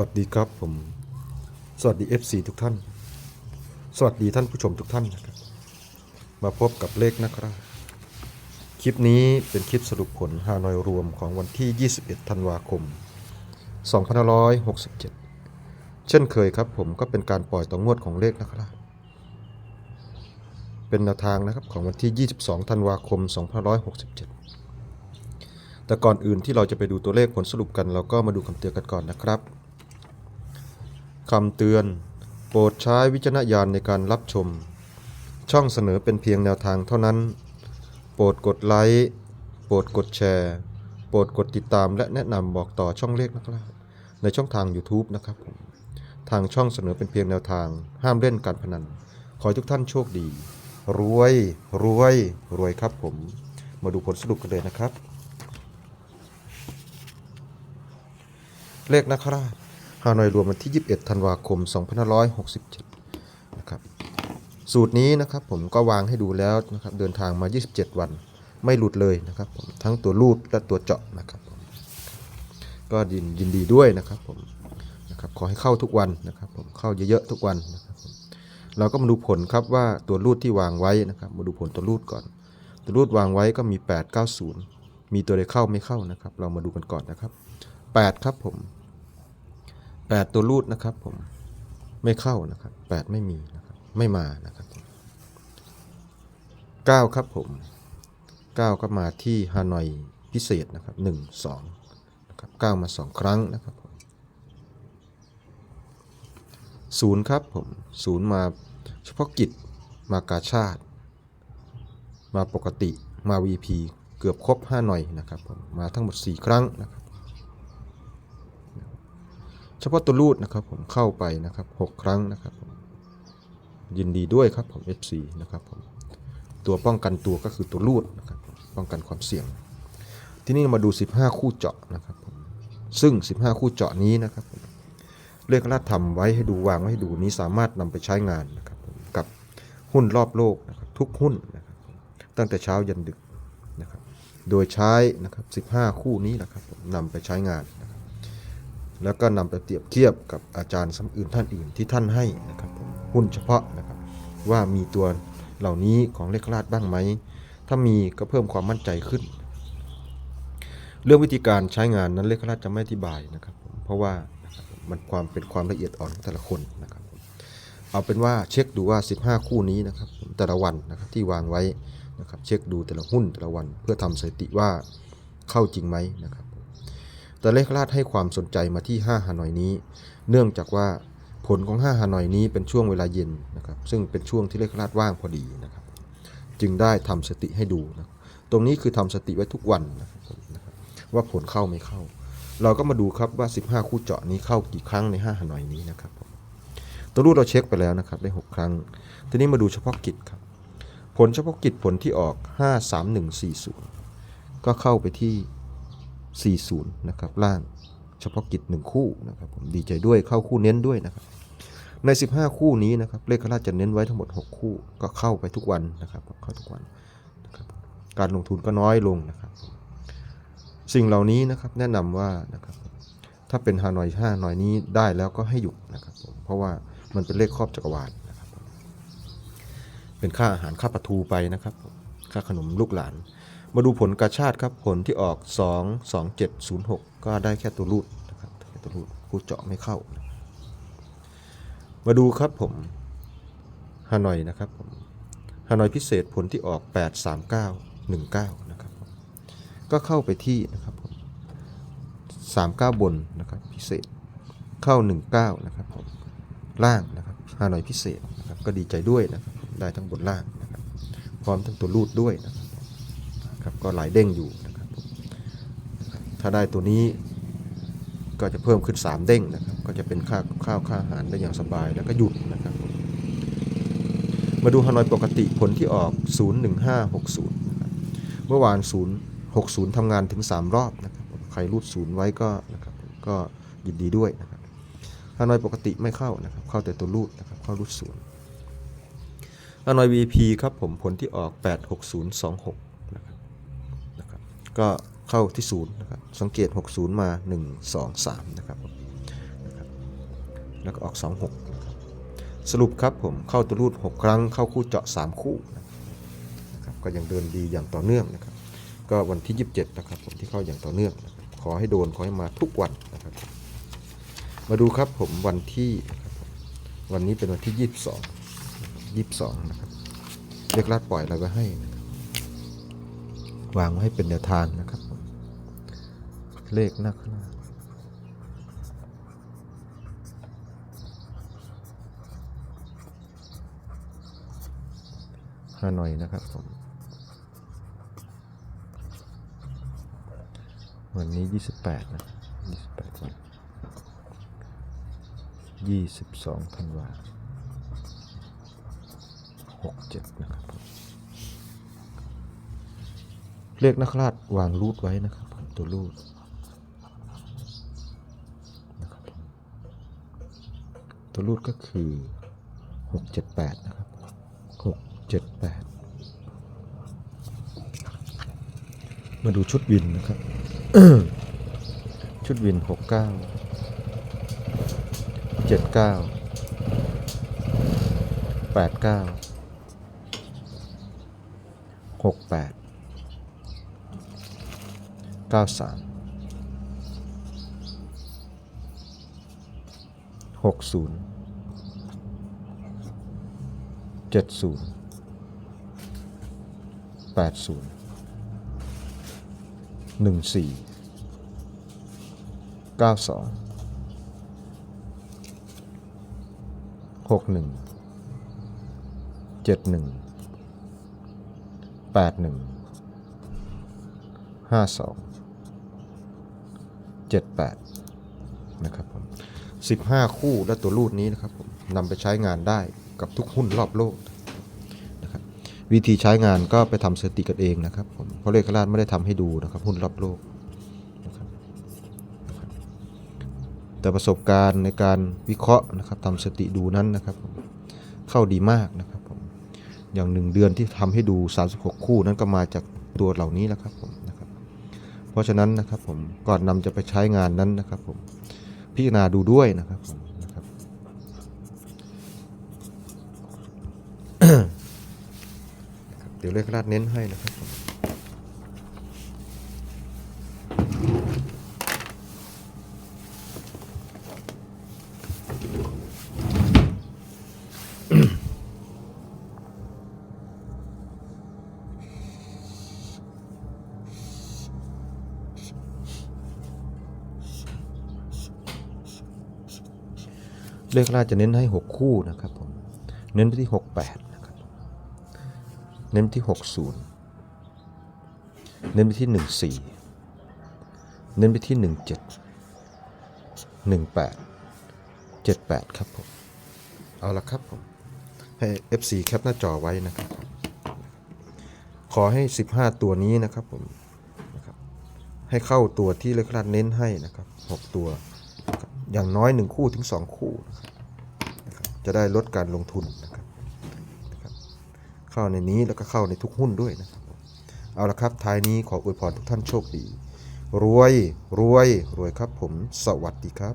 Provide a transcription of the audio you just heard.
วัสดีครับผม สวัสดี FC ทุกท่าน สวัสดีท่านผู้ชมทุกท่านนะครับ มาพบกับเลขนะครับ คลิปนี้เป็นคลิปสรุปผลฮานอยรวมของวันที่ 21 ธันวาคม 2567 เช่นเคยครับผมก็เป็นการปล่อยต่องวดของเลขนะครับ เป็นแนวทางนะครับของวันที่ 22 ธันวาคม 2567แต่ก่อนอื่นที่เราจะไปดูตัวเลขผลสรุปกันเราก็มาดูคำเตือนกันก่อนนะครับ คำเตือน โปรดใช้วิจารณญาณในการรับชม ช่องเสนอเป็นเพียงแนวทางเท่านั้น โปรดกดไลค์ โปรดกดแชร์ โปรดกดติดตามและแนะนำบอกต่อช่องเลขนะครับ ในช่องทาง YouTube นะครับผมทางช่องเสนอเป็นเพียงแนวทาง ห้ามเล่นการพนัน ขอให้ทุกท่านโชคดี รวย รวย รวยครับผม มาดูผลสรุปกันเลยนะครับ เลขนะครับ ฮานอยรวมวันที่ 21 ธันวาคม 2567 นะครับ สูตรนี้นะครับผมก็วางให้ดูแล้วนะครับเดินทางมา 27 วัน ไม่หลุดเลยนะครับผมทั้งตัวรูดและตัวเจาะนะครับผมก็ยินยินดีด้วยนะครับผมนะครับขอให้เข้าทุกวันนะครับผมเข้าเยอะๆทุกวันนะครับผมเราก็มาดูผลครับว่าตัวรูดที่วางไว้นะครับ มาดูผลตัวรูดก่อน ตัวรูดวางไว้ก็มี 890 มีตัวใดเข้าไม่เข้านะครับ เรามาดูกันก่อนนะครับ 8 ครับผม 8 ตัวรูดนะครับผม ไม่เข้านะครับ 8 ไม่มีนะครับ ไม่มานะครับผม9ครับผม 9 ก็มาที่ฮานอยพิเศษนะครับ 1 2นะครับ9มา 2 ครั้งนะครับผม0ครับผม0มาเฉพาะกิจมากาชาติ มาปกติมา VP เกือบครบ 5 หน่อยนะครับผมมาทั้งหมด 4 ครั้งนะครับ เฉพาะตัวรูดนะครับผมเข้าไปนะครับ6ครั้งนะครับยินดีด้วยครับผม FC นะครับผมตัวป้องกันตัวก็คือตัวรูดนะครับป้องกันความเสี่ยง ที่นี่มาดู 15 คู่เจาะนะครับผมซึ่ง 15 คู่เจาะนี้นะครับผมเลขราดทำไว้ให้ดูวางไว้ให้ดูนี้สามารถนำไปใช้งานนะครับกับหุ้นรอบโลกนะครับทุกหุ้นนะครับตั้งแต่เช้ายันดึกนะครับโดยใช้นะครับ 15 คู่นี้นะครับนำไปใช้งานนะ แล้วก็นำไปเปรียบเทียบกับอาจารย์สำอื่นท่านอื่นที่ท่านให้นะครับผมหุ้นเฉพาะนะครับว่ามีตัวเหล่านี้ของเลขราดบ้างไหม ถ้ามีก็เพิ่มความมั่นใจขึ้น เรื่องวิธีการใช้งานนั้นเลขราดจะไม่อธิบายนะครับผมเพราะว่ามันความเป็นความละเอียดอ่อนของแต่ละคนนะครับ เอาเป็นว่าเช็คดูว่า 15 คู่นี้นะครับแต่ละวันนะครับที่วางไว้นะครับเช็คดูแต่ละหุ้นแต่ละวัน เพื่อทำสถิติว่าเข้าจริงไหมนะครับ แต่เลขราดให้ความสนใจมาที่5ฮานอยนี้ เนื่องจากว่าผลของ5ฮานอยนี้เป็นช่วงเวลาเย็นนะครับซึ่งเป็นช่วงที่เลขราดว่างพอดีนะครับจึงได้ทำสติให้ดูนะตรงนี้คือทำสติไว้ทุกวันนะครับนะรบว่าผลเข้าไม่เข้า เราก็มาดูครับว่า 15 คู่เจาะนี้เข้ากี่ครั้งใน5ฮานอยนี้นะครับตัวรูดเราเช็คไปแล้วนะครับได้ 6 ครั้ง ทีนี้มาดูเฉพาะกิจครับผลเฉพาะกิจผลที่ออก 53140 ก็เข้าไปที่ 40นะครับล่างเฉพาะกิจ 1 คู่นะครับผมดีใจด้วยเข้าคู่เน้นด้วยนะครับใน 15 คู่นี้นะครับเลขราชจะเน้นไว้ทั้งหมด 6 คู่ก็เข้าไปทุกวันนะครับเข้าทุกวันนะครับการลงทุนก็น้อยลงนะครับ สิ่งเหล่านี้นะครับแนะนำว่านะครับถ้าเป็นฮานอย5ฮานอยนี้ได้แล้วก็ให้หยุดนะครับผมเพราะว่ามันเป็นเลขครอบจักรวาลนะครับเป็นค่าอาหารค่าปลาทูไปนะครับ ค่าขนมลูกหลาน มาดูผลกาชาติครับผลที่ออก 2 2 7 0 6 ก็ได้แค่ตัวรูดนะครับแค่ตัวรูดคู่เจาะไม่เข้า มาดูครับผมฮานอยนะครับผมฮานอยพิเศษผลที่ออก 8 3 9 1 9นะครับก็เข้าไปที่นะครับผม39 บนนะครับพิเศษเข้า 19นะครับผมล่างนะครับฮานอยพิเศษนะครับก็ดีใจด้วยนะครับได้ทั้งบนล่างนะครับพร้อมทั้งตัวรูดด้วยนะครับ ก็หลายเด้งอยู่นะครับถ้าได้ตัวนี้ก็จะเพิ่มขึ้น 3 เด้งนะครับ ก็จะเป็นค่าข้าวค่าอาหารได้อย่างสบายแล้วก็หยุดนะครับ มาดูฮานอยปกติผลที่ออก 01560นะครับเมื่อวาน 060ทำงานถึง 3 รอบนะครับ ใครรูดศูนย์ไว้ก็นะครับก็ยินดีด้วยนะครับฮานอยปกติไม่เข้านะครับ เข้าแต่ตัวรูดนะครับ เข้ารูดศูนย์ฮานอย VP ครับผมผลที่ออก 86026 นะครับนะครับ ก็เข้าที่ศูนย์นะครับสังเกต 60 มา 1 2 3นะครับผมนะครับ แล้วก็ออก 26 สรุปครับผมเข้าตัวรูด 6 ครั้ง เข้าคู่เจาะ 3 คู่นะครับก็ยังเดินดีอย่างต่อเนื่องนะครับ ก็วันที่ 27 นะครับผมที่เข้าอย่างต่อเนื่อง ขอให้โดน ขอให้มาทุกวันนะครับ มาดูครับผมวันที่วันนี้เป็นวันที่ 22 22 นะครับเลขลาดปล่อยเราก็ให้นะ วางไว้ให้เป็นแนวทางนะครับผมเลขหน้าข้างหน้าฮานอยนะครับผมวันนี้ 28 นะ 28 วัน 22ธันวา67 นะครับผม เลขนักราชวางรูดไว้นะครับตัวรูดนะครับตัวรูดก็คือ 678 นะครับ 678 มาดูชุดวินนะครับ ชุดวิน 69 79 89 68 93 60 70 80หนึ่งสี่เก้าสองหกหนึ่งเจ็ดแปดนะครับผมสิบห้าคู่และตัวรูดนี้นะครับผมนำไปใช้งานได้กับทุกหุ้นรอบโลกนะครับวิธีใช้งานก็ไปทำสติกันเองนะครับผมเพราะเลขราชไม่ได้ทำให้ดูนะครับหุ้นรอบโลกนะครับแต่ประสบการณ์ในการวิเคราะห์นะครับทำสติดูนั้นนะครับผมเข้าดีมากนะครับผมอย่างหนึ่งเดือนที่ทำให้ดู 36 คู่นั้นก็มาจากตัวเหล่านี้แหละครับผม เพราะฉะนั้นนะครับผมก่อนนำจะไปใช้งานนั้นนะครับผมพิจารณาดูด้วยนะครับผมนะครับเดี๋ยวเลขราดเน้นให้นะครับผม เลขราจะเน้นให้ 6 คู่นะครับผม เน้นไปที่ 68 นะครับ เน้นไปที่ 60 เน้นไปที่ 14 เน้นไปที่ 17 18 78 ครับผม เอาละครับผม ให้ FC แคปหน้าจอไว้นะครับ ขอให้ 15 ตัวนี้นะครับผมนะครับให้เข้าตัวที่เลขราเน้นให้นะครับ 6 ตัว อย่างน้อย 1 คู่ถึง 2 คู่นะครับนะครับจะได้ลดการลงทุนนะครับนะครับเข้าในนี้แล้วก็เข้าในทุกหุ้นด้วยนะครับเอาละครับท้ายนี้ขออวยพรทุกท่านโชคดี รวยรวยรวยครับผมสวัสดีครับ